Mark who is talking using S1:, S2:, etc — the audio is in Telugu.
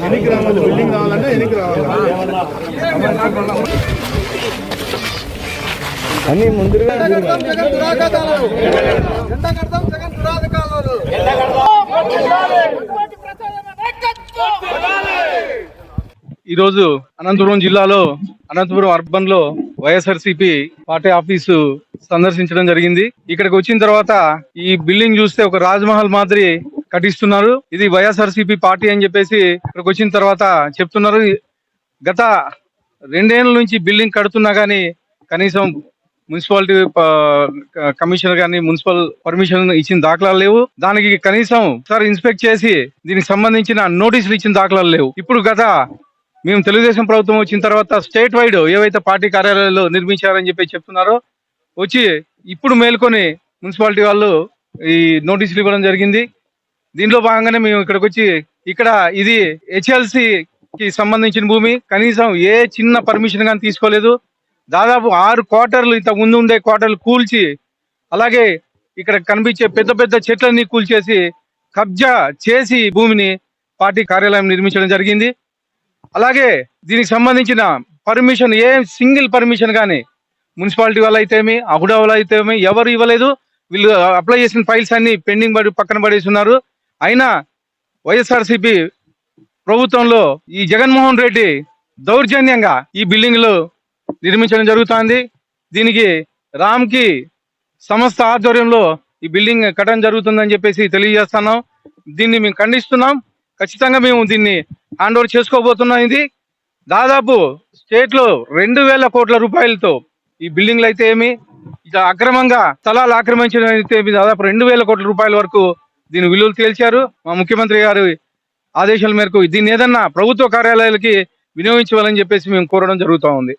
S1: ఎనికి రావాలి బిల్డింగ్ రావాలంటే ఎనికి రావాలి
S2: అన్ని ముందుగా
S1: జగన్ జగన్
S3: ఈరోజు అనంతపురం జిల్లాలో అనంతపురం అర్బన్లో వైఎస్ఆర్సీపీ పార్టీ ఆఫీసు సందర్శించడం జరిగింది. ఇక్కడికి వచ్చిన తర్వాత ఈ బిల్డింగ్ చూస్తే ఒక రాజ్మహల్ మాదిరి కట్టిస్తున్నారు. ఇది వైఎస్ఆర్సీపీ పార్టీ అని చెప్పేసి ఇక్కడికి వచ్చిన తర్వాత చెప్తున్నారు. గత రెండేళ్ళ నుంచి బిల్డింగ్ కడుతున్నా కానీ కనీసం మున్సిపాలిటీ కమిషనర్ కానీ మున్సిపల్ పర్మిషన్ ఇచ్చిన దాఖలాలు లేవు. దానికి కనీసం సార్ ఇన్స్పెక్ట్ చేసి దీనికి సంబంధించిన నోటీసులు ఇచ్చిన దాఖలాలు లేవు. ఇప్పుడు గత మేము తెలుగుదేశం ప్రభుత్వం వచ్చిన తర్వాత స్టేట్ వైడ్ ఏవైతే పార్టీ కార్యాలయాలు నిర్మించారని చెప్పి చెప్తున్నారో వచ్చి ఇప్పుడు మేల్కొని మున్సిపాలిటీ వాళ్ళు ఈ నోటీసులు ఇవ్వడం జరిగింది. దీంట్లో భాగంగానే మేము ఇక్కడికి వచ్చి ఇక్కడ ఇది హెచ్ఎల్సి కి సంబంధించిన భూమి. కనీసం ఏ చిన్న పర్మిషన్ కానీ తీసుకోలేదు. దాదాపు ఆరు క్వార్టర్లు ఇంత ముందు ఉండే క్వార్టర్లు కూల్చి అలాగే ఇక్కడ కనిపించే పెద్ద పెద్ద చెట్లన్నీ కూల్చేసి కబ్జా చేసి భూమిని పార్టీ కార్యాలయం నిర్మించడం జరిగింది. అలాగే దీనికి సంబంధించిన పర్మిషన్ ఏ సింగిల్ పర్మిషన్ కానీ మున్సిపాలిటీ వాళ్ళు అయితేమి అహుడా వాళ్ళు అయితేమి ఎవరు ఇవ్వలేదు. వీళ్ళు అప్లై చేసిన ఫైల్స్ అన్ని పెండింగ్ పడి పక్కన పడేసి ఉన్నారు. అయినా వైఎస్ఆర్సీపీ ప్రభుత్వంలో ఈ జగన్మోహన్ రెడ్డి దౌర్జన్యంగా ఈ బిల్డింగ్లు నిర్మించడం జరుగుతోంది. దీనికి రామ్కి సంస్థ ఆధ్వర్యంలో ఈ బిల్డింగ్ కట్టడం జరుగుతుందని చెప్పేసి తెలియజేస్తున్నాం. దీన్ని మేము ఖండిస్తున్నాం. ఖచ్చితంగా మేము దీన్ని హ్యాండ్ ఓవర్ చేసుకోబోతున్నాం ఇది దాదాపు స్టేట్లో రెండు వేల కోట్ల రూపాయలతో ఈ బిల్డింగ్లు అయితే ఏమి ఇక అక్రమంగా స్థలాలు ఆక్రమించడం అయితే దాదాపు రెండు వేల కోట్ల రూపాయల వరకు దీని విలువలు తేల్చారు. మా ముఖ్యమంత్రి గారు ఆదేశాల మేరకు దీన్ని ఏదన్నా ప్రభుత్వ కార్యాలయాలకి వినియోగించవాలని చెప్పేసి మేము కోరడం జరుగుతూ ఉంది.